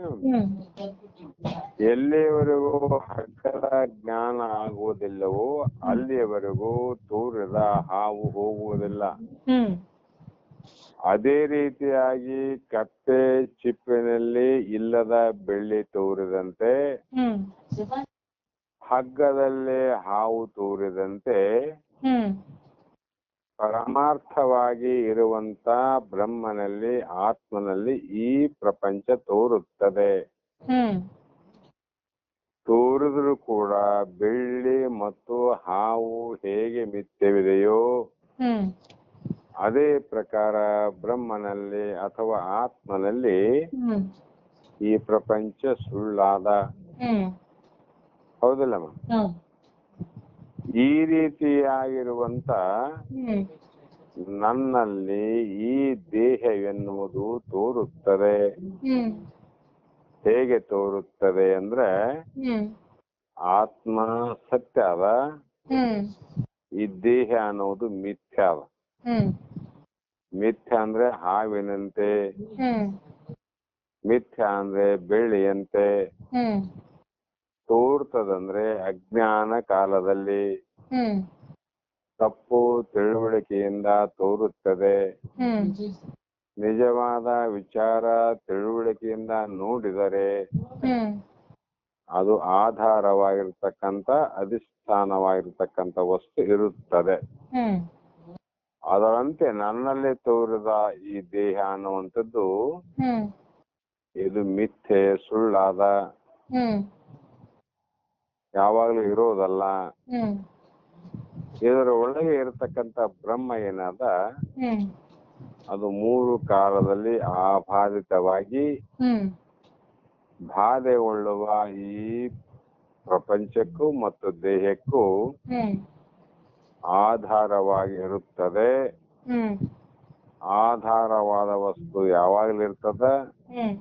ಹ್ಮ್ ಎಲ್ಲಿಯವರೆಗೂ ಹಗ್ಗದ ಜ್ಞಾನ ಆಗುವುದಿಲ್ಲವೋ ಅಲ್ಲಿಯವರೆಗೂ ತೋರಿದ ಹಾವು ಹೋಗುವುದಿಲ್ಲ. ಅದೇ ರೀತಿಯಾಗಿ ಕತ್ತೆ ಚಿಪ್ಪಿನಲ್ಲಿ ಇಲ್ಲದ ಬೆಳ್ಳಿ ತೋರಿದಂತೆ ಹಗ್ಗದಲ್ಲಿ ಹಾವು ತೋರಿದಂತೆ ಪರಮಾರ್ಥವಾಗಿ ಇರುವಂತ ಬ್ರಹ್ಮನಲ್ಲಿ ಆತ್ಮನಲ್ಲಿ ಈ ಪ್ರಪಂಚ ತೋರುತ್ತದೆ. ತೋರಿದ್ರು ಕೂಡ ಬೆಳ್ಳಿ ಮತ್ತು ಹಾವು ಹೇಗೆ ಮಿಥ್ಯವಿದೆಯೋ ಹ್ಮ್. ಅದೇ ಪ್ರಕಾರ ಬ್ರಹ್ಮನಲ್ಲಿ ಅಥವಾ ಆತ್ಮನಲ್ಲಿ ಈ ಪ್ರಪಂಚ ಸುಳ್ಳಾದ. ಹೌದಲ್ಲಮ್ಮ ಹೌದಿಲ್ಲಮ್ಮ ಹೌದು ಈ ರೀತಿಯಾಗಿರುವಂತ ನನ್ನಲ್ಲಿ ಈ ದೇಹವೆನ್ನುವುದು ತೋರುತ್ತದೆ. ಹೇಗೆ ತೋರುತ್ತದೆ ಅಂದ್ರೆ ಆತ್ಮ ಸತ್ಯ ಅದ. ಈ ದೇಹ ಅನ್ನೋದು ಮಿಥ್ಯ ಅದ. ಮಿಥ್ಯ ಅಂದ್ರೆ ಹಾವಿನಂತೆ. ಮಿಥ್ಯ ಅಂದ್ರೆ ಬೆಳ್ಳಿಯಂತೆ. ತೋರ್ತದಂದ್ರೆ ಅಜ್ಞಾನ ಕಾಲದಲ್ಲಿ. ಹ್ಮ್. ತಪ್ಪು ತಿಳುವಳಿಕೆಯಿಂದ ತೋರುತ್ತದೆ. ಹ್ಮ್. ನಿಜವಾದ ವಿಚಾರ ತಿಳುವಳಿಕೆಯಿಂದ ನೋಡಿದರೆ ಹ್ಮ್. ಅದು ಆಧಾರವಾಗಿರ್ತಕ್ಕಂತ ಅಧಿಷ್ಠಾನವಾಗಿರ್ತಕ್ಕಂಥ ವಸ್ತು ಇರುತ್ತದೆ. ಹ್ಮ್. ಅದರಂತೆ ನನ್ನಲ್ಲಿ ತೋರಿದ ಈ ದೇಹ ಅನ್ನುವಂಥದ್ದು ಹ್ಮ್. ಇದು ಮಿಥ್ಯೆ ಸುಳ್ಳಾದ. ಹ್ಮ್. ಯಾವಾಗ್ಲೂ ಇರೋದಲ್ಲ. ಹ್ಮ್. ಇದರ ಒಳಗೆ ಇರತಕ್ಕಂತ ಬ್ರಹ್ಮ ಏನಾದ ಹ್ಮ್. ಅದು ಮೂರು ಕಾಲದಲ್ಲಿ ಆಬಾಧಿತವಾಗಿ ಹ್ಮ್. ಬಾಧೆಗೊಳ್ಳುವ ಈ ಪ್ರಪಂಚಕ್ಕೂ ಮತ್ತು ದೇಹಕ್ಕೂ ಹ್ಮ್. ಆಧಾರವಾಗಿ ಇರುತ್ತದೆ. ಹ್ಮ್. ಆಧಾರವಾದ ವಸ್ತು ಯಾವಾಗಲೂ ಇರ್ತದ? ಹ್ಮ್.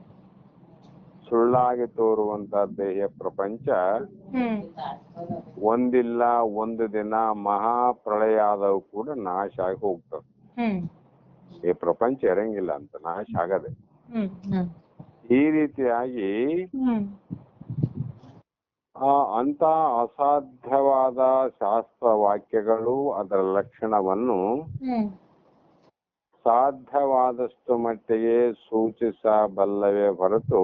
ಸುಳ್ಳಾಗಿ ತೋರುವಂತ ದೇಹ ಪ್ರಪಂಚ ಒಂದಿಲ್ಲ ಒಂದು ದಿನ ಮಹಾಪ್ರಳಯ ಆದವು ಕೂಡ ನಾಶ ಆಗಿ ಹೋಗ್ತದೆ ಈ ಪ್ರಪಂಚ ಇರಂಗಿಲ್ಲ ಅಂತ ನಾಶ ಆಗದೆ. ಈ ರೀತಿಯಾಗಿ ಆ ಅಂತ ಅಸಾಧ್ಯವಾದ ಶಾಸ್ತ್ರ ವಾಕ್ಯಗಳು ಅದರ ಲಕ್ಷಣವನ್ನು ಸಾಧ್ಯವಾದಷ್ಟು ಮಟ್ಟಿಗೆ ಸೂಚಿಸಬಲ್ಲವೇ ಹೊರತು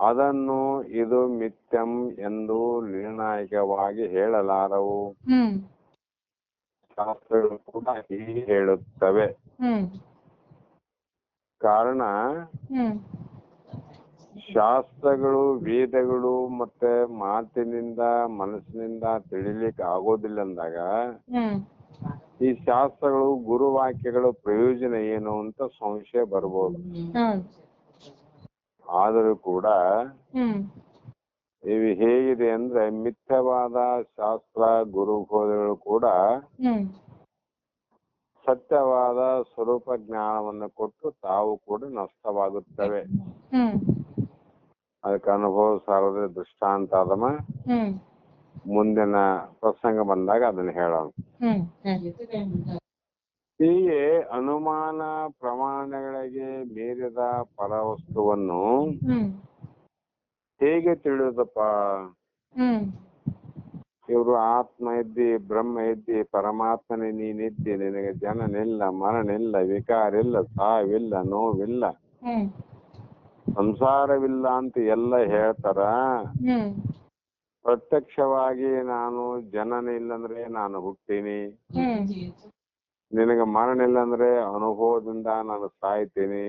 ಅದನ್ನು ಇದು ಮಿಥ್ಯಂ ಎಂದು ನಿರ್ಣಾಯಕವಾಗಿ ಹೇಳಲಾರವು. ಶಾಸ್ತ್ರಗಳು ಕೂಡ ಹೀಗೆ ಹೇಳುತ್ತವೆ. ಕಾರಣ ಶಾಸ್ತ್ರಗಳು ವೇದಗಳು ಮತ್ತೆ ಮಾತಿನಿಂದ ಮನಸ್ಸಿನಿಂದ ತಿಳಿಲಿಕ್ಕೆ ಆಗೋದಿಲ್ಲ ಅಂದಾಗ ಈ ಶಾಸ್ತ್ರಗಳು ಗುರುವಾಕ್ಯಗಳ ಪ್ರಯೋಜನ ಏನು ಅಂತ ಸಂಶಯ ಬರ್ಬೋದು. ಆದರೂ ಕೂಡ ಇವು ಹೇಗಿದೆ ಅಂದ್ರೆ ಮಿಥ್ಯವಾದ ಶಾಸ್ತ್ರ ಗುರು ಬೋಧಗಳು ಕೂಡ ಸತ್ಯವಾದ ಸ್ವರೂಪ ಜ್ಞಾನವನ್ನು ಕೊಟ್ಟು ತಾವು ಕೂಡ ನಷ್ಟವಾಗುತ್ತವೆ. ಅದಕ್ಕೆ ಅನುಭವ ಸಾರದ ದೃಷ್ಟಾಂತ ಅದಮ್ಮ ಮುಂದಿನ ಪ್ರಸಂಗ ಬಂದಾಗ ಅದನ್ನ ಹೇಳೋಣ. ಹೀಗೆ ಅನುಮಾನ ಪ್ರಮಾಣಗಳಿಗೆ ಮೀರಿದ ಪರವಸ್ತುವನ್ನು ಹ್ಮ್. ಹೇಗೆ ತಿಳಿಯುದಪ್ಪ? ಇವರು ಆತ್ಮ ಇದ್ದಿ ಬ್ರಹ್ಮ ಇದ್ದಿ ಪರಮಾತ್ಮನೇ ನೀನಿದ್ದಿ ನಿನಗೆ ಜನನಿಲ್ಲ ಮರಣವಿಲ್ಲ ವಿಕಾರ ಇಲ್ಲ ಸಾವಿಲ್ಲ ನೋವಿಲ್ಲ ಸಂಸಾರವಿಲ್ಲ ಅಂತ ಎಲ್ಲ ಹೇಳ್ತಾರ. ಪ್ರತ್ಯಕ್ಷವಾಗಿ ನಾನು ಜನನ ಇಲ್ಲಂದ್ರೆ ನಾನು ಹುಟ್ಟಿನಿ. ನಿನಗೆ ಮರಣಿಲ್ಲ ಅಂದ್ರೆ ಅನುಭವದಿಂದ ನಾನು ಸಾಯ್ತೀನಿ.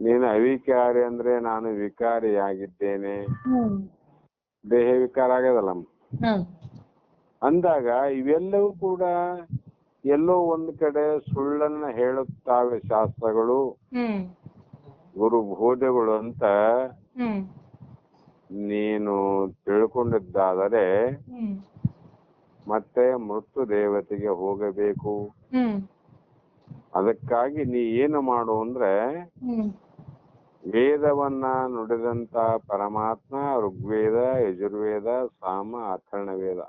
ನೀನ್ ಅವಿಕಾರಿ ಅಂದ್ರೆ ನಾನು ವಿಕಾರಿ ಆಗಿದ್ದೇನೆ ದೇಹ ವಿಕಾರ ಆಗ್ಯದಲ್ಲ ಅಂದಾಗ ಇವೆಲ್ಲವೂ ಕೂಡ ಎಲ್ಲೋ ಒಂದ್ ಕಡೆ ಸುಳ್ಳನ್ನ ಹೇಳುತ್ತಾವೆ ಶಾಸ್ತ್ರಗಳು. ಗುರು ಬೋಧೆಗಳು ಅಂತ ನೀನು ತಿಳ್ಕೊಂಡಿದ್ದಾದರೆ ಮತ್ತೆ ಮೃತ್ಯು ದೇವತೆಗೆ ಹೋಗಬೇಕು. ಹ್ಮ್. ಅದಕ್ಕಾಗಿ ನೀ ಏನು ಮಾಡು ಅಂದ್ರೆ ವೇದವನ್ನ ನುಡಿದಂತ ಪರಮಾತ್ಮ ಋಗ್ವೇದ ಯಜುರ್ವೇದ ಸಾಮ ಅಥರ್ಣ ವೇದ.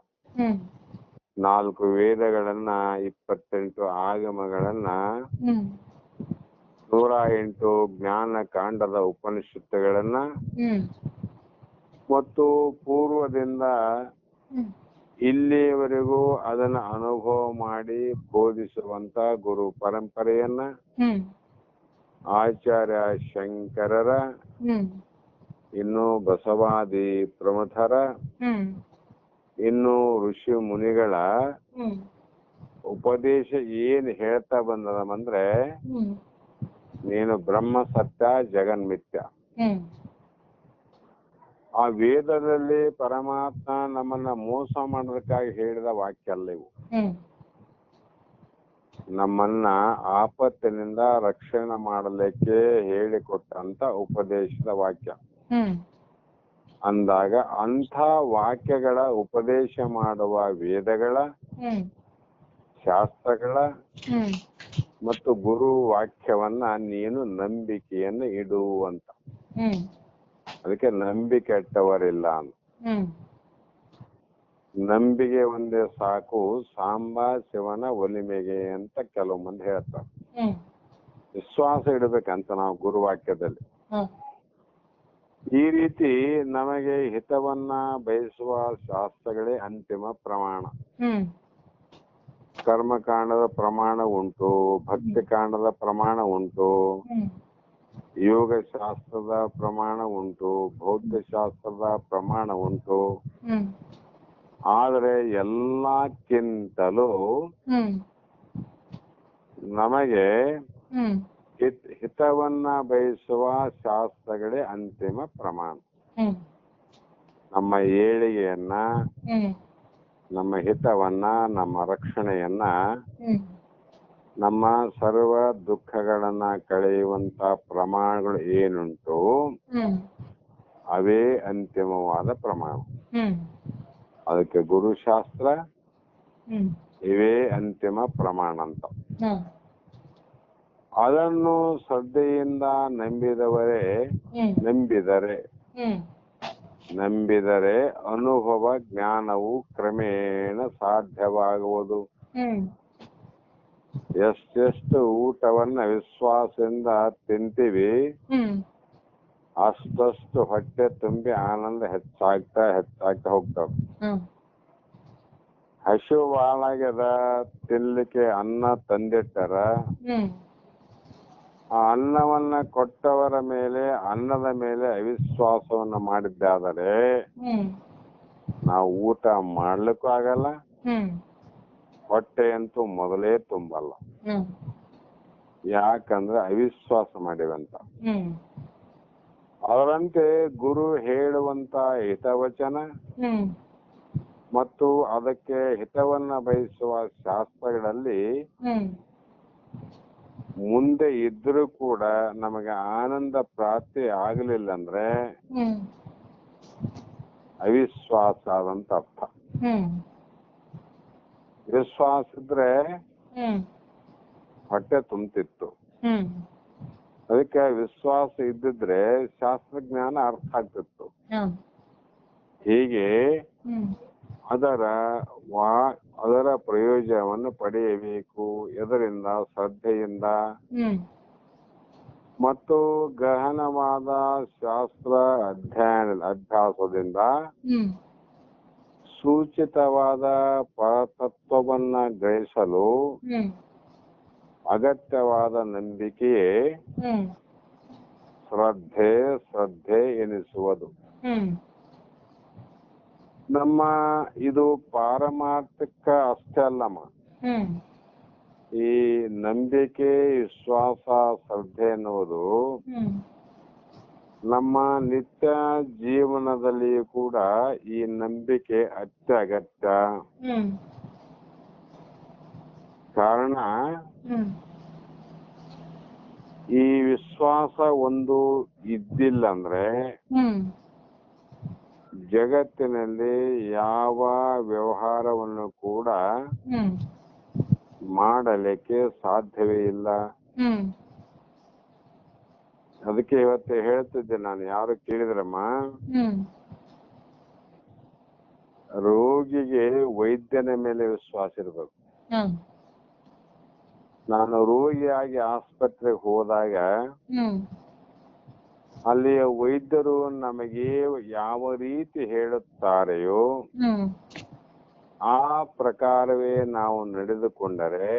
ನಾಲ್ಕು ವೇದಗಳನ್ನ ಇಪ್ಪತ್ತೆಂಟು ಆಗಮಗಳನ್ನ ನೂರ ಎಂಟು ಜ್ಞಾನ ಕಾಂಡದ ಉಪನಿಷತ್ತುಗಳನ್ನ ಮತ್ತು ಪೂರ್ವದಿಂದ ಇಲ್ಲಿಯವರೆಗೂ ಅದನ್ನ ಅನುಭವ ಮಾಡಿ ಬೋಧಿಸುವಂತ ಗುರು ಪರಂಪರೆಯನ್ನ ಆಚಾರ್ಯ ಶಂಕರರ ಇನ್ನು ಬಸವಾದಿ ಪ್ರಮುಖರ ಹ್ಮ್. ಇನ್ನು ಋಷಿ ಮುನಿಗಳ ಉಪದೇಶ ಏನ್ ಹೇಳ್ತಾ ಬಂದದಂದ್ರೆ ಹ್ಮ್. ನೀನು ಬ್ರಹ್ಮ ಸತ್ಯ ಜಗನ್ಮಿತ್ಯ. ಹ್ಮ್. ಆ ವೇದದಲ್ಲಿ ಪರಮಾತ್ಮ ನಮ್ಮನ್ನ ಮೋಸ ಮಾಡೋದಕ್ಕಾಗಿ ಹೇಳಿದ ವಾಕ್ಯ ಅಲ್ಲ ಇವು ನಮ್ಮನ್ನ ಆಪತ್ತಿನಿಂದ ರಕ್ಷಣೆ ಮಾಡಲಿಕ್ಕೆ ಹೇಳಿಕೊಟ್ಟಂತ ಉಪದೇಶದ ವಾಕ್ಯ. ಹ್ಮ್. ಅಂದಾಗ ಅಂಥ ವಾಕ್ಯಗಳ ಉಪದೇಶ ಮಾಡುವ ವೇದಗಳ ಹ್ಮ್. ಶಾಸ್ತ್ರಗಳ ಮತ್ತು ಗುರು ವಾಕ್ಯವನ್ನ ನೀನು ನಂಬಿಕೆಯನ್ನು ಇಡುವಂತ ಅದಕ್ಕೆ ನಂಬಿಕೆ ಇಟ್ಟವರಿಲ್ಲ ಅಂತ. ನಂಬಿಕೆ ಒಂದೇ ಸಾಕು ಸಾಂಬ ಶಿವನ ಒಲಿಮೆಗೆ ಅಂತ ಕೆಲವು ಮಂದಿ ಹೇಳ್ತಾರೆ. ವಿಶ್ವಾಸ ಇಡಬೇಕಂತ ನಾವು ಗುರುವಾಕ್ಯದಲ್ಲಿ. ಈ ರೀತಿ ನಮಗೆ ಹಿತವನ್ನ ಬಯಸುವ ಶಾಸ್ತ್ರಗಳೇ ಅಂತಿಮ ಪ್ರಮಾಣ. ಕರ್ಮಕಾಂಡದ ಪ್ರಮಾಣ ಉಂಟು ಭಕ್ತಿ ಕಾಂಡದ ಪ್ರಮಾಣ ಉಂಟು. ಯೋಗ ಶಾಸ್ತ್ರದ ಪ್ರಮಾಣ ಉಂಟು ಬೌದ್ಧ ಶಾಸ್ತ್ರದ ಪ್ರಮಾಣ ಉಂಟು. ಆದರೆ ಎಲ್ಲಕ್ಕಿಂತಲೂ ನಮಗೆ ಹಿತ್ ಹಿತವನ್ನ ಬಯಸುವ ಶಾಸ್ತ್ರಗಳೇ ಅಂತಿಮ ಪ್ರಮಾಣ. ನಮ್ಮ ಏಳಿಗೆಯನ್ನ ನಮ್ಮ ಹಿತವನ್ನ ನಮ್ಮ ರಕ್ಷಣೆಯನ್ನ ನಮ್ಮ ಸರ್ವ ದುಃಖಗಳನ್ನ ಕಳೆಯುವಂತ ಪ್ರಮಾಣಗಳು ಏನುಂಟು? ಅವೇ ಅಂತಿಮವಾದ ಪ್ರಮಾಣ. ಅದಕ್ಕೆ ಗುರುಶಾಸ್ತ್ರ ಇವೇ ಅಂತಿಮ ಪ್ರಮಾಣ ಅಂತ. ಅದನ್ನು ಶ್ರದ್ಧೆಯಿಂದ ನಂಬಿದವರೇ ನಂಬಿದರೆ. ನಂಬಿದರೆ ಅನುಭವ ಜ್ಞಾನವು ಕ್ರಮೇಣ ಸಾಧ್ಯವಾಗುವುದು. ಎಷ್ಟೆಷ್ಟು ಊಟವನ್ನ ವಿಶ್ವಾಸದಿಂದ ತಿಂತೀವಿ ಅಷ್ಟಷ್ಟು ಹೊಟ್ಟೆ ತುಂಬಿ ಆನಂದ ಹೆಚ್ಚಾಗ್ತಾ ಹೆಚ್ಚಾಗ್ತಾ ಹೋಗ್ತಾವ. ಹಸು ಹಾಳಾಗ್ಯದ ಬಾಳಾಗ್ಯದ ತಿನ್ಲಿಕ್ಕೆ ಅನ್ನ ತಂದಿಟ್ಟಾರ ಆ ಅನ್ನವನ್ನ ಕೊಟ್ಟವರ ಮೇಲೆ ಅನ್ನದ ಮೇಲೆ ಅವಿಶ್ವಾಸವನ್ನ ಮಾಡಿದ್ದಾದರೆ ನಾವು ಊಟ ಮಾಡ್ಲಿಕ್ಕೂ ಆಗಲ್ಲ ಹೊಟ್ಟೆ ಅಂತೂ ಮೊದಲೇ ತುಂಬಲ್ಲ. ಯಾಕಂದ್ರೆ ಅವಿಶ್ವಾಸ ಮಾಡಿವಂತ ಹ್ಮ್. ಅದರಂತೆ ಗುರು ಹೇಳುವಂತ ಹಿತವಚನ ಹ್ಮ್. ಮತ್ತು ಅದಕ್ಕೆ ಹಿತವನ್ನ ಬಯಸುವ ಶಾಸ್ತ್ರಗಳಲ್ಲಿ ಮುಂದೆ ಇದ್ರೂ ಕೂಡ ನಮಗೆ ಆನಂದ ಪ್ರಾಪ್ತಿ ಆಗಲಿಲ್ಲ ಅಂದ್ರೆ ಅವಿಶ್ವಾಸ ಆದಂತ ಅರ್ಥ. ಹ್ಮ್ ವಿಶ್ವಾಸ ಇದ್ರೆ ಹ್ಮ್. ಹೊಟ್ಟೆ ತುಂಬ್ತಿತ್ತು. ಅದಕ್ಕೆ ವಿಶ್ವಾಸ ಇದ್ದಿದ್ರೆ ಶಾಸ್ತ್ರಜ್ಞಾನ ಅರ್ಥ ಆಗ್ತಿತ್ತು. ಹೀಗೆ ಅದರ ವಾ ಅದರ ಪ್ರಯೋಜನವನ್ನು ಪಡೆಯಬೇಕು ಎದರಿಂದ ಶ್ರದ್ಧೆಯಿಂದ. ಮತ್ತು ಗಹನವಾದ ಶಾಸ್ತ್ರ ಅಧ್ಯಯನ ಅಭ್ಯಾಸದಿಂದ ಸೂಚಿತವಾದ ಪರತತ್ವವನ್ನ ಗ್ರಹಿಸಲು ಅಗತ್ಯವಾದ ನಂಬಿಕೆಯೇ ಶ್ರದ್ಧೆ ಶ್ರದ್ಧೆ ಎನಿಸುವುದು. ನಮ್ಮ ಇದು ಪಾರಮಾರ್ಥಿಕ ಅಷ್ಟೇ ಅಲ್ಲಮ್ಮ. ಈ ನಂಬಿಕೆ ವಿಶ್ವಾಸ ಶ್ರದ್ಧೆ ಎನ್ನುವುದು ನಮ್ಮ ನಿತ್ಯ ಜೀವನದಲ್ಲಿಯೂ ಕೂಡ ಈ ನಂಬಿಕೆ ಅತ್ಯಗತ್ಯ. ಕಾರಣ ಈ ವಿಶ್ವಾಸ ಒಂದು ಇದ್ದಿಲ್ಲ ಅಂದ್ರೆ ಜಗತ್ತಿನಲ್ಲಿ ಯಾವ ವ್ಯವಹಾರವನ್ನು ಕೂಡ ಮಾಡಲಿಕ್ಕೆ ಸಾಧ್ಯವೇ ಇಲ್ಲ. ಅದಕ್ಕೆ ಇವತ್ತು ಹೇಳ್ತಿದ್ದೆ ನಾನು ಯಾರು ಕೇಳಿದ್ರಮ್ಮ? ಹ್ಮ್. ರೋಗಿಗೆ ವೈದ್ಯನ ಮೇಲೆ ವಿಶ್ವಾಸ ಇರಬೇಕು. ಹ್ಮ್ ನಾನು ರೋಗಿಯಾಗಿ ಆಸ್ಪತ್ರೆಗೆ ಹೋದಾಗ ಹ್ಮ್. ಅಲ್ಲಿಯ ವೈದ್ಯರು ನಮಗೆ ಯಾವ ರೀತಿ ಹೇಳುತ್ತಾರೆಯೋ ಹ್ಮ್. ಆ ಪ್ರಕಾರವೇ ನಾವು ನಡೆದುಕೊಂಡರೆ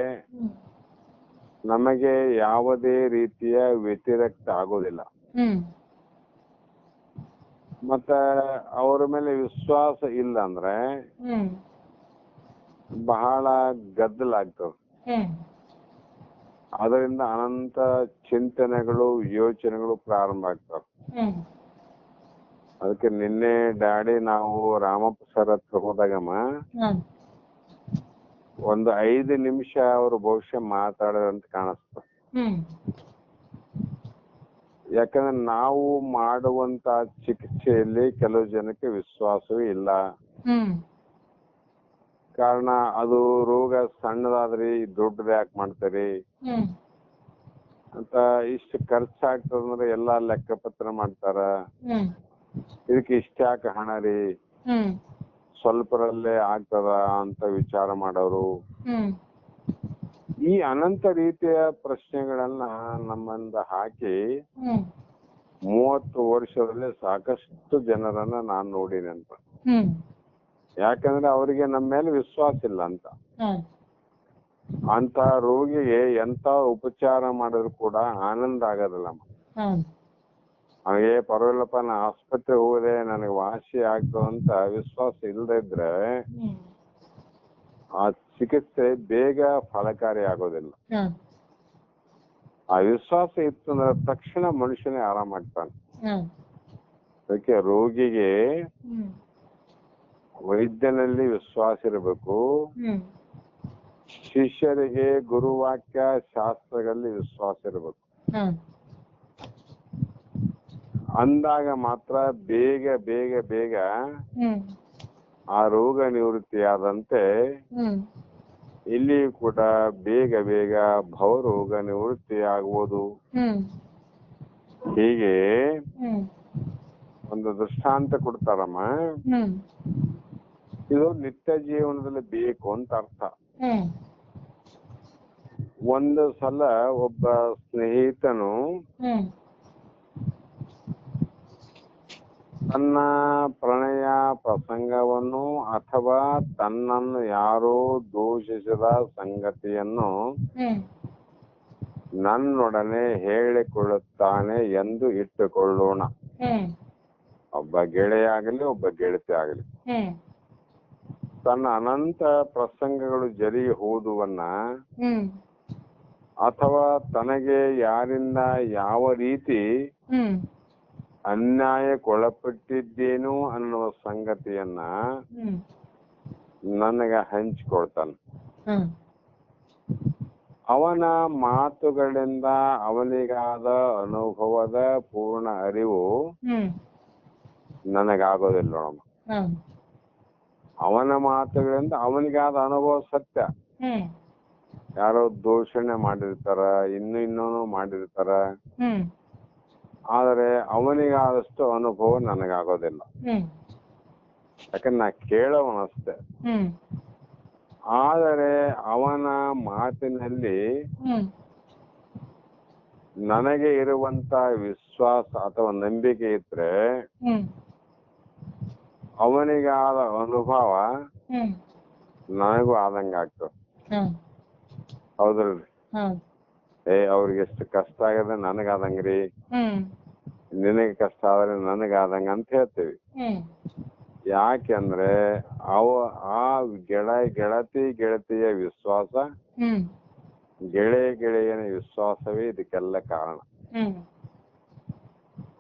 ನಮಗೆ ಯಾವುದೇ ರೀತಿಯ ವ್ಯತಿರಿಕ್ತ ಆಗೋದಿಲ್ಲ. ಹ್ಮ್. ಮತ್ತೆ ಅವರ ಮೇಲೆ ವಿಶ್ವಾಸ ಇಲ್ಲ ಅಂದ್ರೆ ಹ್ಮ್. ಬಹಳ ಗದ್ದಲಾಗ್ತದೆ ಹ್ಮ್. ಅದರಿಂದ ಅನಂತ ಚಿಂತನೆಗಳು ಯೋಚನೆಗಳು ಪ್ರಾರಂಭ ಆಗ್ತವೆ. ಹ್ಮ್. ಅದಕ್ಕೆ ನಿನ್ನೆ ಡ್ಯಾಡಿ ನಾವು ರಾಮಪ್ಪ ಸರ್ ಹತ್ರ ಹೋದಾಗಮ್ಮ ಹ್ಮ್. ಒಂದು ಐದು ನಿಮಿಷ ಅವರು ಬಹುಶಃ ಮಾತಾಡದಂತ ಕಾಣಿಸ್ತು. ಯಾಕಂದ್ರೆ ನಾವು ಮಾಡುವಂತ ಚಿಕಿತ್ಸೆಯಲ್ಲಿ ಕೆಲವು ಜನಕ್ಕೆ ವಿಶ್ವಾಸವೇ ಇಲ್ಲ. ಕಾರಣ ಅದು ರೋಗ ಸಣ್ಣದಾದ್ರಿ ದೊಡ್ಡದ ಯಾಕೆ ಮಾಡ್ತಾರೆ? ಅಂತ ಇಷ್ಟು ಖರ್ಚಾಗ್ತದಂದ್ರೆ ಎಲ್ಲಾ ಲೆಕ್ಕಪತ್ರ ಮಾಡ್ತಾರ. ಇದಕ್ಕೆ ಇಷ್ಟ ಯಾಕೆ ಹಣ ರೀ? ಸ್ವಲ್ಪರಲ್ಲೇ ಆಗ್ತದ ಅಂತ ವಿಚಾರ ಮಾಡೋರು. ಹ್ಮ್. ಈ ಅನಂತ ರೀತಿಯ ಪ್ರಶ್ನೆಗಳನ್ನ ನಮ್ಮಿಂದ ಹಾಕಿ ಹ್ಮ್. ಮೂವತ್ತು ವರ್ಷದಲ್ಲಿ ಸಾಕಷ್ಟು ಜನರನ್ನ ನಾನು ನೋಡಿನಿ ಅಂತ ಹ್ಮ್. ಯಾಕಂದ್ರೆ ಅವರಿಗೆ ನಮ್ಮ ಮೇಲೆ ವಿಶ್ವಾಸ ಇಲ್ಲ ಅಂತ. ಹ್ಮ್ ಅಂತ ರೋಗಿಗೆ ಎಂತ ಉಪಚಾರ ಮಾಡಿದ್ರು ಕೂಡ ಆನಂದ ಆಗೋದಿಲ್ಲ. ಹ್ಮ್ ಅವನಿಗೆ ಪರವಾಗಿಲ್ಲಪ್ಪ ನಾ ಆಸ್ಪತ್ರೆ ಹೋದೆ ನನಗೆ ವಾಸಿ ಆಗ್ತದ ಅಂತ ವಿಶ್ವಾಸ ಇಲ್ಲದೆ ಇದ್ರೆ ಆ ಚಿಕಿತ್ಸೆ ಬೇಗ ಫಲಕಾರಿ ಆಗೋದಿಲ್ಲ. ಆ ವಿಶ್ವಾಸ ಇತ್ತು ಅಂದ್ರೆ ತಕ್ಷಣ ಮನುಷ್ಯನೇ ಆರಾಮಾಗ್ತಾನೆ ಆಗ್ತಾನೆ. ಅದಕ್ಕೆ ರೋಗಿಗೆ ವೈದ್ಯನಲ್ಲಿ ವಿಶ್ವಾಸ ಇರಬೇಕು. ಶಿಷ್ಯರಿಗೆ ಗುರುವಾಕ್ಯ ಶಾಸ್ತ್ರಗಳಲ್ಲಿ ವಿಶ್ವಾಸ ಇರಬೇಕು. ಅಂದಾಗ ಮಾತ್ರ ಬೇಗ ಬೇಗ ಬೇಗ ಆ ರೋಗ ನಿವೃತ್ತಿಯಾದಂತೆ ಇಲ್ಲಿ ಕೂಡ ಬೇಗ ಬೇಗ ಭವರೋಗ ನಿವೃತ್ತಿ ಆಗುವುದು ಹೀಗೆ ಒಂದು ದೃಷ್ಟಾಂತ ಕೊಡ್ತಾರಮ್ಮ. ಇದು ನಿತ್ಯ ಜೀವನದಲ್ಲಿ ಬೇಕು ಅಂತ ಅರ್ಥ. ಒಂದು ಸಲ ಒಬ್ಬ ಸ್ನೇಹಿತನು ಹ್ಮ್ ತನ್ನ ಪ್ರಣಯ ಪ್ರಸಂಗವನ್ನು ಅಥವಾ ತನ್ನನ್ನು ಯಾರೋ ದೂಷಿಸಿದ ಸಂಗತಿಯನ್ನು ನನ್ನೊಡನೆ ಹೇಳಿಕೊಳ್ಳುತ್ತಾನೆ ಎಂದು ಇಟ್ಟುಕೊಳ್ಳೋಣ. ಒಬ್ಬ ಗೆಳೆಯ ಆಗಲಿ ಒಬ್ಬ ಗೆಳತಿ ಆಗಲಿ. ತನ್ನ ಅನಂತ ಪ್ರಸಂಗಗಳು ಜರಿ ಹೋದುವನ್ನ ಅಥವಾ ತನಗೆ ಯಾರಿಂದ ಯಾವ ರೀತಿ ಅನ್ಯಾಯಕ್ಕೊಳಪಟ್ಟಿದ್ದೇನೋ ಅನ್ನುವ ಸಂಗತಿಯನ್ನ ನನಗ ಹಂಚಿಕೊಳ್ತಾನೆ ಅವನ ಮಾತುಗಳಿಂದ ಅವನಿಗಾದ ಅನುಭವದ ಪೂರ್ಣ ಅರಿವು ನನಗಾಗೋದಿಲ್ಲ ನೋಡಮ್ಮ. ಅವನ ಮಾತುಗಳಿಂದ ಅವನಿಗಾದ ಅನುಭವ ಸತ್ಯ. ಯಾರೋ ದೂಷಣೆ ಮಾಡಿರ್ತಾರ ಇನ್ನು ಇನ್ನೂ ಮಾಡಿರ್ತಾರ. ಆದರೆ ಅವನಿಗಾದಷ್ಟು ಅನುಭವ ನನಗಾಗೋದಿಲ್ಲ. ಹ್ಮ್. ಯಾಕಂದ್ರೆ ನಾ ಕೇಳೋವನಷ್ಟೇ. ಹ್ಮ್. ಆದರೆ ಅವನ ಮಾತಿನಲ್ಲಿ ಹ್ಮ್. ನನಗೆ ಇರುವಂತ ವಿಶ್ವಾಸ ಅಥವಾ ನಂಬಿಕೆ ಇದ್ರೆ ಹ್ಮ್. ಅವನಿಗಾದ ಅನುಭವ ಹ್ಮ್. ನನಗೂ ಆದಂಗ ಆಗ್ತದೆ. ಹ್ಮ್. ಹೌದಲ್ರಿ? ಏ ಅವ್ರಿಗೆ ಎಷ್ಟು ಕಷ್ಟ ಆಗದೆ ನನಗಾದಂಗ್ರಿ. ನಿನಗೆ ಕಷ್ಟ ಆದ್ರೆ ನನಗಾದಂಗ ಅಂತ ಹೇಳ್ತೀವಿ. ಯಾಕೆ ಯಾಕೆಂದ್ರೆ ಅವ ಆ ಗೆಳ ಗೆಳತಿ ಗೆಳತಿಯ ವಿಶ್ವಾಸ ಗೆಳೆ ಗೆಳೆಯ ಗೆಳೆಯನ ವಿಶ್ವಾಸವೇ ಇದಕ್ಕೆಲ್ಲ ಕಾರಣ.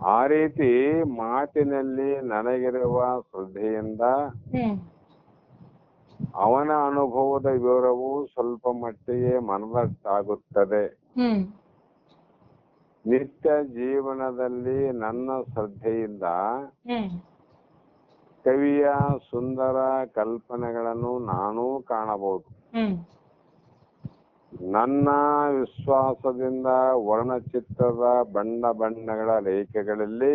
ಆ ರೀತಿ ಮಾತಿನಲ್ಲಿ ನನಗಿರುವ ಶ್ರದ್ಧೆಯಿಂದ ಅವನ ಅನುಭವದ ವಿವರವು ಸ್ವಲ್ಪ ಮಟ್ಟಿಗೆ ಮನದಟ್ಟಾಗುತ್ತದೆ. ನಿತ್ಯ ಜೀವನದಲ್ಲಿ ನನ್ನ ಶ್ರದ್ಧೆಯಿಂದ ಕವಿಯ ಸುಂದರ ಕಲ್ಪನೆಗಳನ್ನು ನಾನು ಕಾಣಬಹುದು. ನನ್ನ ವಿಶ್ವಾಸದಿಂದ ವರ್ಣಚಿತ್ರದ ಬಣ್ಣ ಬಣ್ಣಗಳ ರೇಖೆಗಳಲ್ಲಿ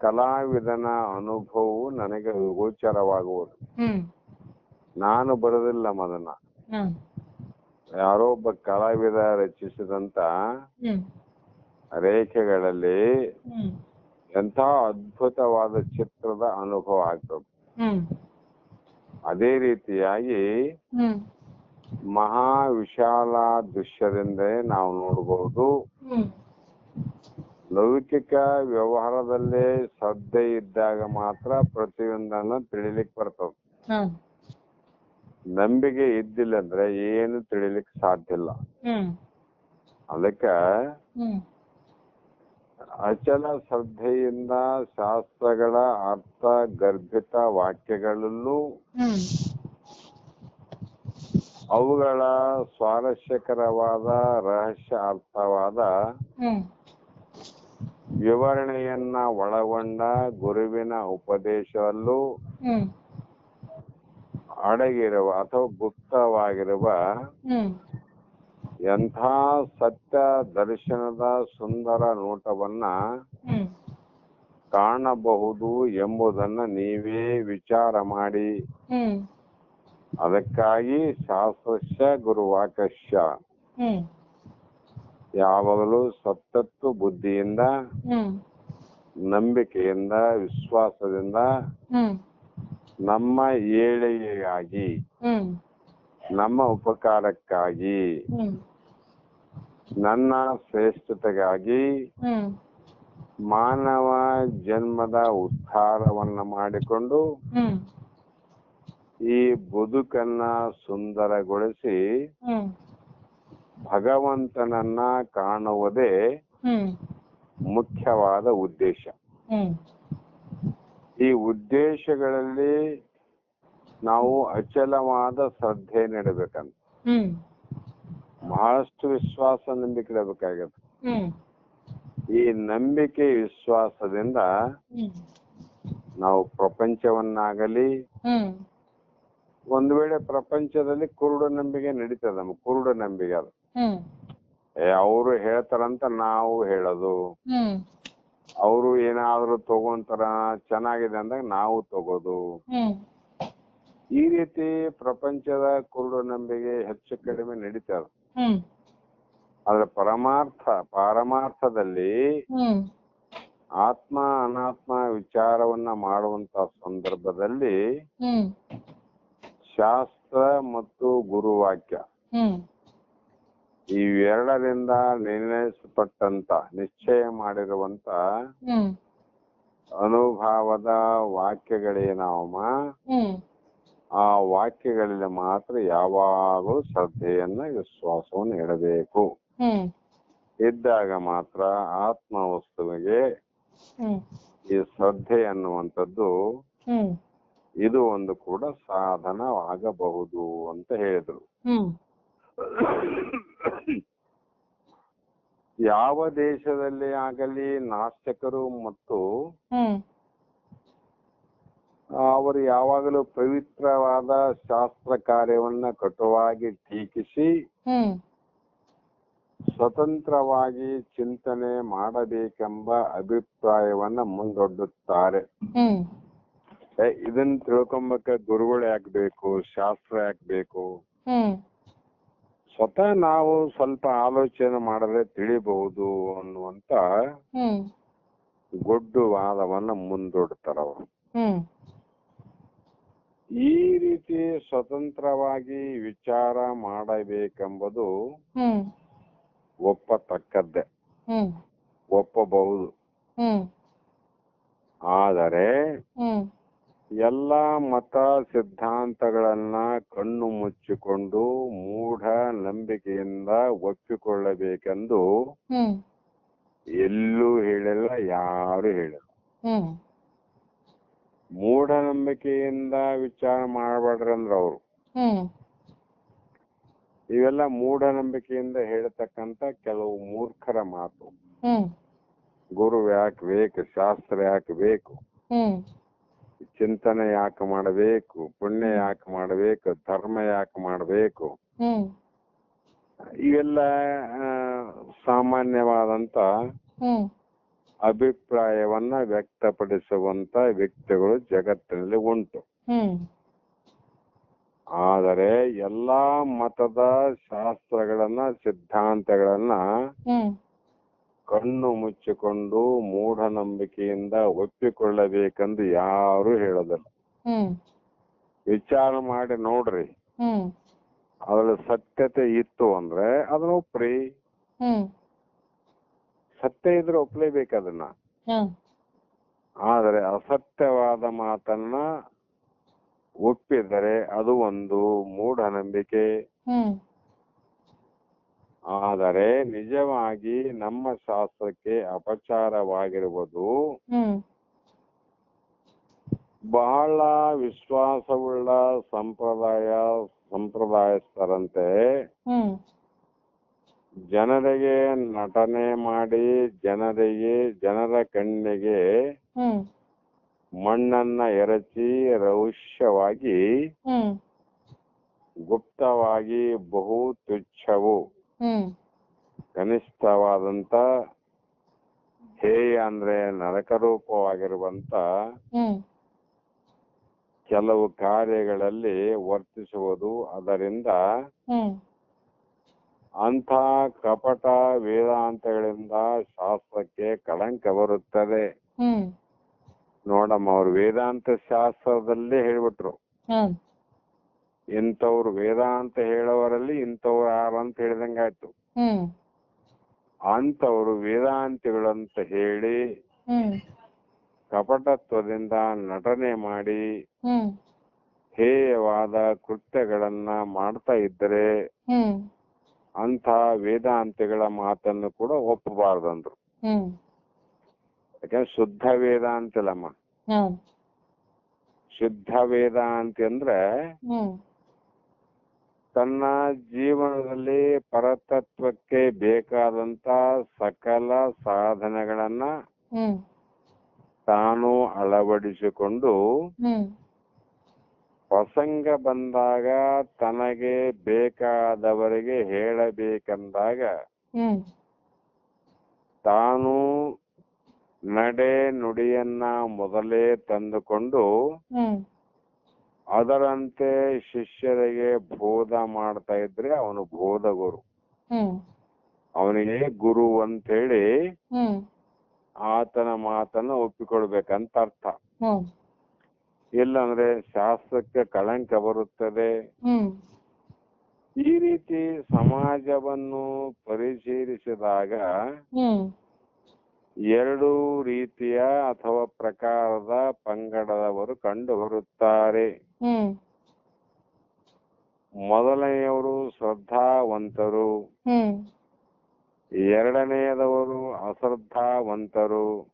ಕಲಾವಿದನ ಅನುಭವವು ನನಗೆ ಗೋಚರವಾಗುವುದು. ನಾನು ಬರೋದಿಲ್ಲ ಮದನ. ಯಾರೋ ಒಬ್ಬ ಕಲಾವಿದ ರಚಿಸಿದಂತ ರೇಖೆಗಳಲ್ಲಿ ಎಂತ ಎಂಥ ಅದ್ಭುತವಾದ ಚಿತ್ರದ ಅನುಭವ ಆಗ್ತದೆ. ಅದೇ ರೀತಿಯಾಗಿ ಮಹಾ ವಿಶಾಲ ದೃಶ್ಯದಿಂದ ನಾವು ನೋಡಬಹುದು. ಲೌಕಿಕ ವ್ಯವಹಾರದಲ್ಲೇ ಶ್ರದ್ಧೆ ಇದ್ದಾಗ ಮಾತ್ರ ಪ್ರತಿಯೊಂದನ್ನ ತಿಳಿಲಿಕ್ಕೆ ಬರ್ತದೆ. ನಂಬಿಕೆ ಇದ್ದಿಲ್ಲ ಅಂದ್ರೆ ಏನು ತಿಳಿಲಿಕ್ಕೆ ಸಾಧ್ಯ ಇಲ್ಲ. ಅದಕ್ಕ ಅಚಲ ಶ್ರದ್ಧೆಯಿಂದ ಶಾಸ್ತ್ರಗಳ ಅರ್ಥ ಗರ್ಭಿತ ವಾಕ್ಯಗಳಲ್ಲೂ ಅವುಗಳ ಸ್ವಾರಸ್ಯಕರವಾದ ರಹಸ್ಯ ಅರ್ಥವಾದ ವಿವರಣೆಯನ್ನ ಒಳಗೊಂಡ ಗುರುವಿನ ಉಪದೇಶದಲ್ಲೂ ಅಡಗಿರುವ ಅಥವಾ ಗುಪ್ತವಾಗಿರುವ ಎಂಥ ಸತ್ಯ ದರ್ಶನದ ಸುಂದರ ನೋಟವನ್ನ ಕಾಣಬಹುದು ಎಂಬುದನ್ನ ನೀವೇ ವಿಚಾರ ಮಾಡಿ. ಅದಕ್ಕಾಗಿ ಶಾಸ್ತ್ರ ಗುರುವಾಕಸ್ಯ ಹ್ಮ್. ಯಾವಾಗಲೂ ಸತ್ತತ್ತು ಬುದ್ಧಿಯಿಂದ ನಂಬಿಕೆಯಿಂದ ವಿಶ್ವಾಸದಿಂದ ನಮ್ಮ ಏಳಿಗೆಗಾಗಿ ಹ್ಮ್. ನಮ್ಮ ಉಪಕಾರಕ್ಕಾಗಿ ಹ್ಮ್. ನನ್ನ ಶ್ರೇಷ್ಠತೆಗಾಗಿ ಹ್ಮ್. ಮಾನವ ಜನ್ಮದ ಉದ್ಧಾರವನ್ನ ಮಾಡಿಕೊಂಡು ಹ್ಮ್. ಈ ಬದುಕನ್ನ ಸುಂದರಗೊಳಿಸಿ ಹ್ಮ್. ಭಗವಂತನನ್ನ ಕಾಣುವುದೇ ಹ್ಮ್. ಮುಖ್ಯವಾದ ಉದ್ದೇಶ. ಹ್ಮ್. ಈ ಉದ್ದೇಶಗಳಲ್ಲಿ ನಾವು ಅಚಲವಾದ ಶ್ರದ್ಧೆ ನೆಡಬೇಕಂತ. ಬಹಳಷ್ಟು ವಿಶ್ವಾಸ ನಂಬಿಕೆ ಇಡಬೇಕಾಗತ್ತೆ. ಈ ನಂಬಿಕೆ ವಿಶ್ವಾಸದಿಂದ ನಾವು ಪ್ರಪಂಚವನ್ನಾಗಲಿ ಹ್ಮ್. ಒಂದು ವೇಳೆ ಪ್ರಪಂಚದಲ್ಲಿ ಕುರುಡು ನಂಬಿಕೆ ನಡೀತದೆ ನಮ್ಗೆ ಕುರುಡು ನಂಬಿಕೆ ಅದು. ಅವರು ಹೇಳ್ತಾರಂತ ನಾವು ಹೇಳೋದು. ಅವರು ಏನಾದ್ರು ತಗೊಂತಾರ ಚೆನ್ನಾಗಿದೆ ಅಂದಾಗ ನಾವು ತಗೋದು. ಈ ರೀತಿ ಪ್ರಪಂಚದ ಕುರುಡು ನಂಬಿಕೆ ಹೆಚ್ಚು ಕಡಿಮೆ ನಡೀತದೆ ಆದ್ರೆ ಪರಮಾರ್ಥ ಪರಮಾರ್ಥದಲ್ಲಿ ಆತ್ಮ ಅನಾತ್ಮ ವಿಚಾರವನ್ನ ಮಾಡುವಂತ ಸಂದರ್ಭದಲ್ಲಿ ಶಾಸ್ತ್ರ ಮತ್ತು ಗುರುವಾಕ್ಯ ಇವೆರಡರಿಂದ ನಿರ್ಣಯಿಸಲ್ಪಟ್ಟಂತ ನಿಶ್ಚಯ ಮಾಡಿರುವಂತ ಅನುಭವದ ವಾಕ್ಯಗಳೇನಾವಮ್ಮ? ಆ ವಾಕ್ಯಗಳಲ್ಲಿ ಮಾತ್ರ ಯಾವಾಗಲೂ ಶ್ರದ್ಧೆಯನ್ನ ವಿಶ್ವಾಸವನ್ನು ಇಡಬೇಕು. ಇದ್ದಾಗ ಮಾತ್ರ ಆತ್ಮ ವಸ್ತುವಿಗೆ ಈ ಶ್ರದ್ಧೆ ಅನ್ನುವಂಥದ್ದು ಇದು ಒಂದು ಕೂಡ ಸಾಧನವಾಗಬಹುದು ಅಂತ ಹೇಳಿದ್ರು. ಯಾವ ದೇಶದಲ್ಲಿ ಆಗಲಿ ನಾಸ್ತಿಕರು ಮತ್ತು ಅವರು ಯಾವಾಗಲೂ ಪವಿತ್ರವಾದ ಶಾಸ್ತ್ರ ಕಾರ್ಯವನ್ನ ಕಟುವಾಗಿ ಟೀಕಿಸಿ ಸ್ವತಂತ್ರವಾಗಿ ಚಿಂತನೆ ಮಾಡಬೇಕೆಂಬ ಅಭಿಪ್ರಾಯವನ್ನ ಮುಂದೊಡ್ಡುತ್ತಾರೆ. ಇದನ್ನ ತಿಳ್ಕೊಂಬಕ ಗುರುಗಳು ಯಾಕೆ ಬೇಕು ಶಾಸ್ತ್ರ ಯಾಕೆ ಬೇಕು ಸ್ವತಃ ನಾವು ಸ್ವಲ್ಪ ಆಲೋಚನೆ ಮಾಡದೆ ತಿಳಿಬಹುದು ಅನ್ನುವಂತ ಗೊಡ್ಡು ವಾದವನ್ನ ಮುಂದೂಡ್ತಾರ ಅವರು. ಈ ರೀತಿ ಸ್ವತಂತ್ರವಾಗಿ ವಿಚಾರ ಮಾಡಬೇಕೆಂಬುದು ಒಪ್ಪತಕ್ಕದ್ದೇ. ಒಪ್ಪಬಹುದು. ಆದರೆ ಎಲ್ಲಾ ಮತ ಸಿದ್ಧಾಂತಗಳನ್ನ ಕಣ್ಣು ಮುಚ್ಚಿಕೊಂಡು ಮೂಢ ನಂಬಿಕೆಯಿಂದ ಒಪ್ಪಿಕೊಳ್ಳಬೇಕೆಂದು ಎಲ್ಲೂ ಹೇಳಿಲ್ಲ ಯಾರು ಹೇಳಿಲ್ಲ. ಮೂಢನಂಬಿಕೆಯಿಂದ ವಿಚಾರ ಮಾಡಬಾರ್ದ್ರಂದ್ರ ಅಂದ್ರ ಅವರು ಇವೆಲ್ಲ ಮೂಢನಂಬಿಕೆಯಿಂದ ಹೇಳತಕ್ಕಂತ ಕೆಲವು ಮೂರ್ಖರ ಮಾತು. ಗುರು ಯಾಕೆ ಬೇಕು ಶಾಸ್ತ್ರ ಯಾಕೆ ಬೇಕು? ಚಿಂತನೆ ಯಾಕೆ ಮಾಡಬೇಕು? ಪುಣ್ಯ ಯಾಕೆ ಮಾಡಬೇಕು? ಧರ್ಮ ಯಾಕೆ ಮಾಡಬೇಕು? ಇವೆಲ್ಲ ಸಾಮಾನ್ಯವಾದಂತ ಅಭಿಪ್ರಾಯವನ್ನ ವ್ಯಕ್ತಪಡಿಸುವಂತ ವ್ಯಕ್ತಿಗಳು ಜಗತ್ತಿನಲ್ಲಿ ಉಂಟು. ಆದರೆ ಎಲ್ಲಾ ಮತದ ಶಾಸ್ತ್ರಗಳನ್ನ ಸಿದ್ಧಾಂತಗಳನ್ನ ಕಣ್ಣು ಮುಚ್ಚಿಕೊಂಡು ಮೂಢನಂಬಿಕೆಯಿಂದ ಒಪ್ಪಿಕೊಳ್ಳಬೇಕೆಂದು ಯಾರು ಹೇಳೋದಿಲ್ಲ. ವಿಚಾರ ಮಾಡಿ ನೋಡ್ರಿ. ಅದ್ರಲ್ಲಿ ಸತ್ಯತೆ ಇತ್ತು ಅಂದ್ರೆ ಅದನ್ನ ಒಪ್ರಿ. ಸತ್ಯ ಇದ್ರೆ ಒಪ್ಲೇಬೇಕು ಅದನ್ನ. ಆದರೆ ಅಸತ್ಯವಾದ ಮಾತನ್ನ ಒಪ್ಪಿದರೆ ಅದು ಒಂದು ಮೂಢನಂಬಿಕೆ. ಆದರೆ ನಿಜವಾಗಿ ನಮ್ಮ ಶಾಸ್ತ್ರಕ್ಕೆ ಅಪಚಾರವಾಗಿರುವುದು ಬಹಳ ವಿಶ್ವಾಸವುಳ್ಳ ಸಂಪ್ರದಾಯ ಸಂಪ್ರದಾಯಸ್ಥರಂತೆ ಜನರಿಗೆ ನಟನೆ ಮಾಡಿ ಜನರಿಗೆ ಜನರ ಕಣ್ಣಿಗೆ ಮಣ್ಣನ್ನ ಎರಚಿ ರೌಷ್ಯವಾಗಿ ಗುಪ್ತವಾಗಿ ಬಹು ತುಚ್ಛವು ಕನಿಷ್ಠವಾದಂತ ಹೇಯ ಅಂದ್ರೆ ನರಕರೂಪವಾಗಿರುವಂತ ಕೆಲವು ಕಾರ್ಯಗಳಲ್ಲಿ ವರ್ತಿಸುವುದು ಅದರಿಂದ ಅಂಥ ಕಪಟ ವೇದಾಂತಗಳಿಂದ ಶಾಸ್ತ್ರಕ್ಕೆ ಕಳಂಕ ಬರುತ್ತದೆ. ನೋಡಮ್ಮ ಅವ್ರು ವೇದಾಂತ ಶಾಸ್ತ್ರದಲ್ಲೇ ಹೇಳ್ಬಿಟ್ರು. ಇಂಥವ್ರು ವೇದಾಂತ ಹೇಳೋರಲ್ಲಿ ಇಂಥವ್ರು ಯಾರು ಅಂತ ಹೇಳಿದಂಗಾಯ್ತು ಅಂತವ್ರು ಅಂಥವ್ರು ವೇದಾಂತಿಗಳಂತ ಹೇಳಿ ಕಪಟತ್ವದಿಂದ ನಟನೆ ಮಾಡಿ ಹೇಯವಾದ ಕೃತ್ಯಗಳನ್ನ ಮಾಡ್ತಾ ಇದ್ರೆ ಅಂತ ವೇದಾಂತಿಗಳ ಮಾತನ್ನು ಕೂಡ ಒಪ್ಪಬಾರ್ದಂದ್ರು. ಯಾಕಂದ್ರೆ ಶುದ್ಧ ವೇದಾಂತಿಲಮ್ಮ ಶುದ್ಧ ವೇದಾಂತಿ ಅಂದ್ರೆ ತನ್ನ ಜೀವನದಲ್ಲಿ ಪರತತ್ವಕ್ಕೆ ಬೇಕಾದಂತ ಸಕಲ ಸಾಧನೆಗಳನ್ನ ತಾನು ಅಳವಡಿಸಿಕೊಂಡು ಪ್ರಸಂಗ ಬಂದಾಗ ತನಗೆ ಬೇಕಾದವರಿಗೆ ಹೇಳಬೇಕೆಂದಾಗ ತಾನು ನಡೆ ನುಡಿಯನ್ನ ಮೊದಲೇ ತಂದುಕೊಂಡು ಅದರಂತೆ ಶಿಷ್ಯರಿಗೆ ಬೋಧ ಮಾಡ್ತಾ ಇದ್ರೆ ಅವನು ಬೋಧ ಗುರು ಅವನಿಗೆ ಗುರು ಅಂತ ಹೇಳಿ ಆತನ ಮಾತನ್ನ ಒಪ್ಪಿಕೊಳ್ಬೇಕಂತ ಅರ್ಥ. ಇಲ್ಲಂದ್ರೆ ಶಾಸ್ತ್ರಕ್ಕೆ ಕಳಂಕ ಬರುತ್ತದೆ. ಈ ರೀತಿ ಸಮಾಜವನ್ನು ಪರಿಶೀಲಿಸಿದಾಗ ಎರಡು ರೀತಿಯ ಅಥವಾ ಪ್ರಕಾರದ ಪಂಗಡದವರು ಕಂಡು ಬರುತ್ತಾರೆ ಮೊದಲನೆಯವರು ಶ್ರದ್ಧಾವಂತರು. ಎರಡನೆಯದವರು ಅಶ್ರದ್ಧಾವಂತರು.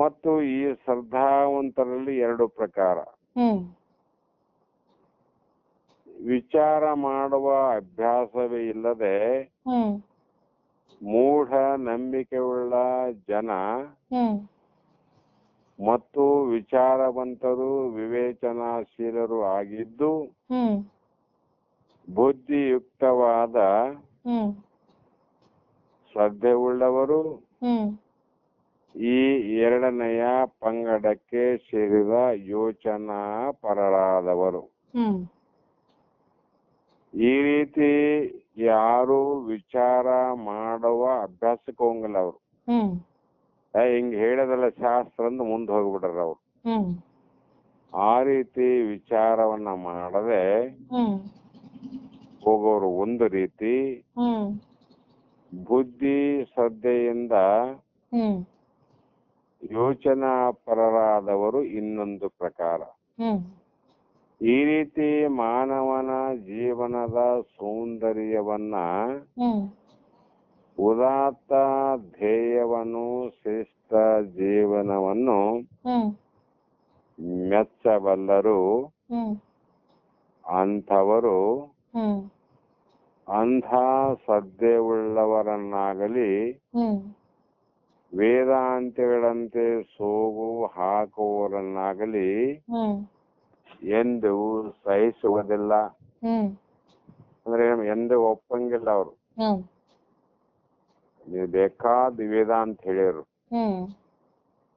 ಮತ್ತು ಈ ಶ್ರದ್ಧಾವಂತರಲ್ಲಿ ಎರಡು ಪ್ರಕಾರ. ಹ್ಮ್. ವಿಚಾರ ಮಾಡುವ ಅಭ್ಯಾಸವೇ ಇಲ್ಲದೆ ಮೂಢ ನಂಬಿಕೆಯುಳ್ಳ ಜನ ಹ್ಮ್. ಮತ್ತು ವಿಚಾರವಂತರು ವಿವೇಚನಾಶೀಲರು ಆಗಿದ್ದು ಬುದ್ಧಿಯುಕ್ತವಾದ ಶ್ರದ್ಧೆ ಉಳ್ಳವರು ಈ ಎರಡನೆಯ ಪಂಗಡಕ್ಕೆ ಸೇರಿದ ಯೋಚನಾ ಪರರಾದವರು ಈ ರೀತಿ ಯಾರು ವಿಚಾರ ಮಾಡುವ ಅಭ್ಯಾಸಕ್ಕೆ ಹೋಗಲ್ಲ ಅವರು. ಹ್ಮ್. ಹಿಂಗ್ ಹೇಳದಲ್ಲ ಶಾಸ್ತ್ರ ಅಂದ್ ಮುಂದೆ ಹೋಗ್ಬಿಟ್ರ ಅವ್ರು. ಆ ರೀತಿ ವಿಚಾರವನ್ನ ಮಾಡದೆ ಹೋಗೋರು ಒಂದು ರೀತಿ ಬುದ್ಧಿ ಶ್ರದ್ಧೆಯಿಂದ ಯೋಚನಾ ಪರರಾದವರು ಇನ್ನೊಂದು ಪ್ರಕಾರ. ಈ ರೀತಿ ಮಾನವನ ಜೀವನದ ಸೌಂದರ್ಯವನ್ನ ಉದಾತ್ತ ಧ್ಯೇಯವನ್ನು ಶ್ರೇಷ್ಠ ಜೀವನವನ್ನು ಮೆಚ್ಚಬಲ್ಲರು ಅಂಥವರು ಅಂಧ ಶ್ರದ್ಧೆಯುಳ್ಳವರನ್ನಾಗಲಿ ಹ್ಮ್. ವೇದಾಂತಿಗಳಂತೆ ಸೋಗು ಹಾಕುವವರನ್ನಾಗಲಿ ಎಂದು ಸಹಿಸುವುದಿಲ್ಲ. ಅಂದ್ರೆ ಎಂದು ಒಪ್ಪಂಗಿಲ್ಲ ಅವರು. ನೀವು ಬೇಕಾದ ವೇದಾಂತ ಹೇಳಿರು. ಹ್ಮ್.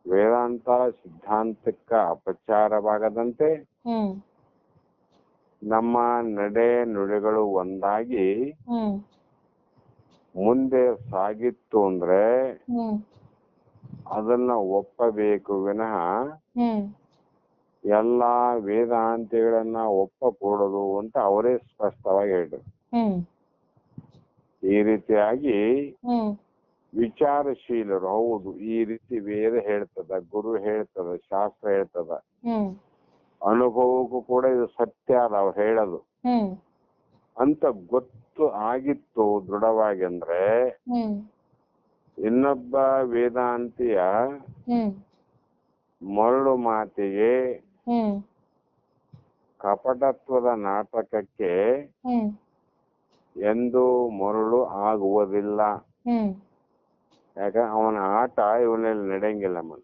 ವೇದಾಂತ ಸಿದ್ಧಾಂತಕ್ಕ ಅಪಚಾರವಾಗದಂತೆ ನಮ್ಮ ನಡೆ ನುಡಿಗಳು ಒಂದಾಗಿ ಮುಂದೆ ಸಾಗಿತ್ತು ಅಂದ್ರೆ ಅದನ್ನ ಒಪ್ಪಬೇಕು ವಿನಃ ಎಲ್ಲಾ ವೇದಾಂತಿಗಳನ್ನ ಒಪ್ಪಕೂಡದು ಅಂತ ಅವರೇ ಸ್ಪಷ್ಟವಾಗಿ ಹೇಳಿದ್ರು. ಈ ರೀತಿಯಾಗಿ ವಿಚಾರಶೀಲರು ಹೌದು ಈ ರೀತಿ ವೇದ ಹೇಳ್ತದ ಗುರು ಹೇಳ್ತದ ಶಾಸ್ತ್ರ ಹೇಳ್ತದ. ಅನುಭವಕ್ಕೂ ಕೂಡ ಇದು ಸತ್ಯ ಅದ ಅವ್ರು ಹೇಳೋದು. ಅಂತ ಗೊತ್ತು ಆಗಿತ್ತು ದೃಢವಾಗಿ ಅಂದ್ರೆ ಇನ್ನೊಬ್ಬ ವೇದಾಂತಿಯ ಮರಳು ಮಾತಿಗೆ ಕಪಟತ್ವದ ನಾಟಕಕ್ಕೆ ಎಂದು ಮರಳು ಆಗುವುದಿಲ್ಲ. ಯಾಕ ಅವನ ಆಟ ಇವನಲ್ಲಿ ನಡೆಯಂಗಿಲ್ಲ ಮನ್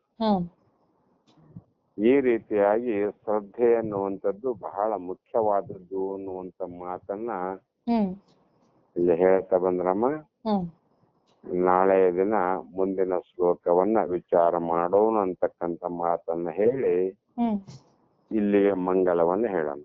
ಈ ರೀತಿಯಾಗಿ ಶ್ರದ್ಧೆ ಅನ್ನುವಂಥದ್ದು ಬಹಳ ಮುಖ್ಯವಾದದ್ದು ಅನ್ನುವಂತ ಮಾತನ್ನ ಇಲ್ಲಿ ಹೇಳ್ತಾ ಬಂದ್ರಮ್ಮ. ನಾಳೆಯ ದಿನ ಮುಂದಿನ ಶ್ಲೋಕವನ್ನ ವಿಚಾರ ಮಾಡೋಣ ಅಂತಕ್ಕಂತ ಮಾತನ್ನ ಹೇಳಿ ಇಲ್ಲಿಗೆ ಮಂಗಲವನ್ನ ಹೇಳೋಣ.